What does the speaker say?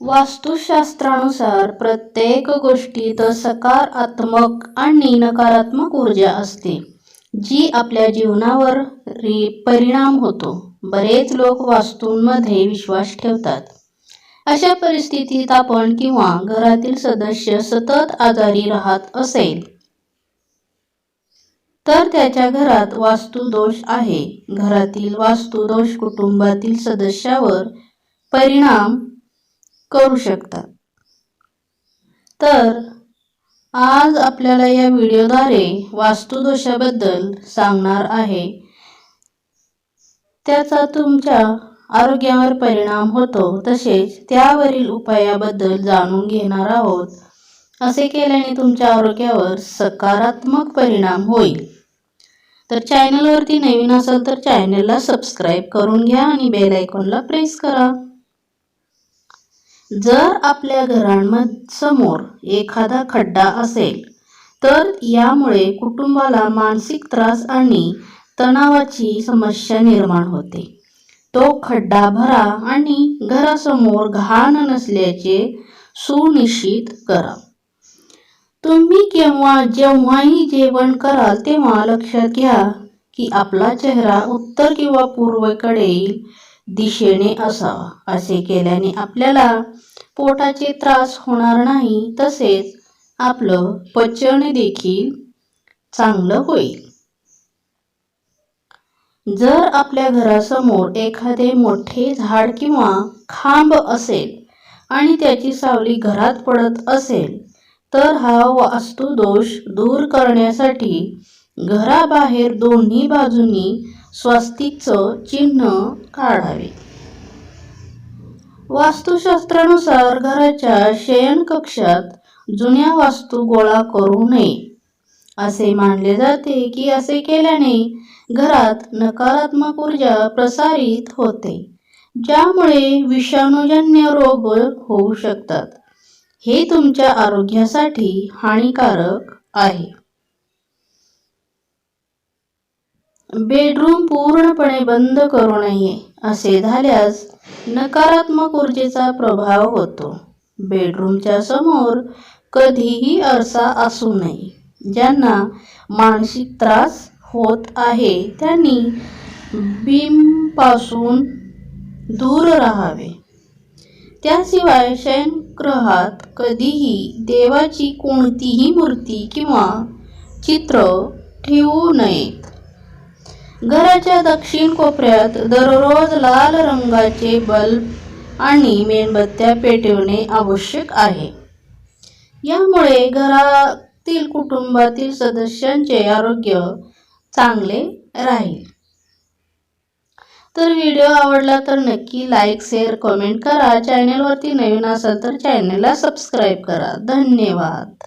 वास्तुशास्त्रानुसार प्रत्येक गोष्टीत सकारात्मक आणि नकारात्मक ऊर्जा असते जी आपल्या जीवनावर परिणाम होतो. बरेच लोक वास्तूंमध्ये विश्वास ठेवतात. अशा परिस्थितीत आपण किंवा घरातील सदस्य सतत आजारी राहत असेल तर त्याच्या घरात वास्तुदोष आहे. घरातील वास्तुदोष कुटुंबातील सदस्यावर परिणाम करू शकतात. तर आज आपल्याला या व्हिडिओद्वारे वास्तुदोषाबद्दल सांगणार आहे. त्याचा तुमच्या आरोग्यावर परिणाम होतो तसेच त्यावरील उपायाबद्दल जाणून घेणार आहोत. असे केल्याने तुमच्या आरोग्यावर सकारात्मक परिणाम होईल. तर चॅनलवरती नवीन असाल तर चॅनलला सबस्क्राईब करून घ्या आणि बेल आयकॉनला प्रेस करा. जर आपल्या घरांसमोर समोर एखादा खड्डा असेल तर यामुळे कुटुंबाला मानसिक त्रास आणि तणावाची समस्या निर्माण होते. तो खड्डा भरा आणि घरासमोर घाण नसल्याचे सुनिश्चित करा. तुम्ही केव्हा जेव्हाही जेवण कराल तेव्हा लक्षात घ्या की आपला चेहरा उत्तर किंवा पूर्वेकडे येईल दिशेने असावा असे केल्याने आपल्याला पोटाचे त्रास होणार नाही तसेच आपलं पचन देखील चांगलं होईल. जर आपल्या घरासमोर एखादे मोठे झाड किंवा खांब असेल आणि त्याची सावली घरात पडत असेल तर हा वास्तुदोष दूर करण्यासाठी घराबाहेर दोन्ही बाजूनी स्वस्तिकचं चिन्ह काढावे. वास्तुशास्त्रानुसार घराच्या शयनकक्षात जुन्या वास्तू गोळा करू नये. असे मानले जाते की असे केल्याने घरात नकारात्मक ऊर्जा प्रसारित होते ज्यामुळे विषाणूजन्य रोग होऊ शकतात. हे तुमच्या आरोग्यासाठी हानिकारक आहे. बेडरूम पूर्णपणे बंद करू नये असे झाल्यास नकारात्मक ऊर्जेचा प्रभाव होतो. बेडरूमच्या समोर कधीही आरसा असू नये. ज्यांना मानसिक त्रास होत आहे त्यांनी बीमपासून दूर राहावे. त्याशिवाय शयनगृहात कधीही देवाची कोणतीही मूर्ती किंवा चित्र ठेवू नयेत घराच्या दक्षिण कोपऱ्यात दररोज लाल रंगाचे बल्ब आणि मेणबत्त्या पेटवणे आवश्यक आहे. यामुळे घरातील कुटुंबातील सदस्यांचे आरोग्य चांगले राहील. तर व्हिडिओ आवडला तर नक्की लाईक शेअर कमेंट करा. चॅनलवरती नवीन असाल तर चॅनलला सबस्क्राईब करा. धन्यवाद.